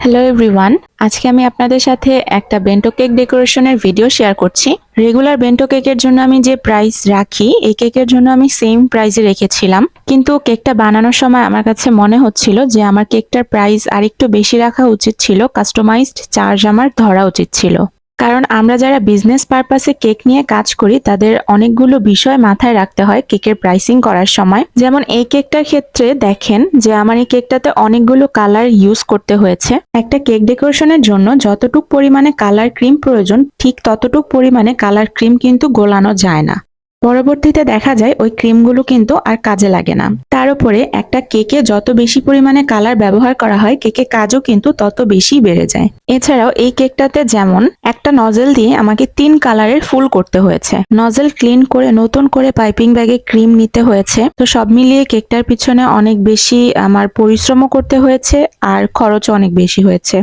Hello everyone আজকে আমি আপনাদের সাথে একটা বেন্টো কেক ডেকোরেশনের ভিডিও শেয়ার করছি। রেগুলার বেন্টো কেকের জন্য আমি যে প্রাইস রাখি, এই কেকের জন্য আমি সেম প্রাইসে রেখেছিলাম। কিন্তু কেকটা বানানোর সময় আমার কাছে মনে হচ্ছিল যে আমার কেকটার প্রাইস আরেকটু বেশি রাখা উচিত ছিল কাস্টমাইজড চার্জ আমার ধরা উচিত ছিল। কারণ আমরা যারা বিজনেস পারপাসে কেক নিয়ে কাজ করি, তাদের অনেকগুলো বিষয় মাথায় রাখতে হয় কেকের প্রাইসিং করার সময়। যেমন এই কেকটার ক্ষেত্রে দেখেন যে আমার এই কেকটাতে অনেকগুলো কালার ইউজ করতে হয়েছে। একটা কেক ডেকোরেশনের জন্য যতটুক পরিমাণে কালার ক্রিম প্রয়োজন, ঠিক ততটুক পরিমাণে কালার ক্রিম কিন্তু গোলানো যায় না। পরবর্তীতে দেখা যায় ওই ক্রিমগুলো কিন্তু আর কাজে লাগে না। তার উপরে একটা কেকে যত বেশি পরিমাণে কালার ব্যবহার করা হয় কেকে কাজও কিন্তু তত বেশি বেড়ে যায়। এছাড়াও এই কেকটাতে যেমন একটা নজেল দিয়ে আমাকে তিন কালারের ফুল করতে হয়েছে। নজেল ক্লিন করে, নতুন করে পাইপিং ব্যাগে ক্রিম নিতে হয়েছে। তো সব মিলিয়ে কেকটার পিছনে অনেক বেশি আমার পরিশ্রমও করতে হয়েছে আর খরচও অনেক বেশি হয়েছে।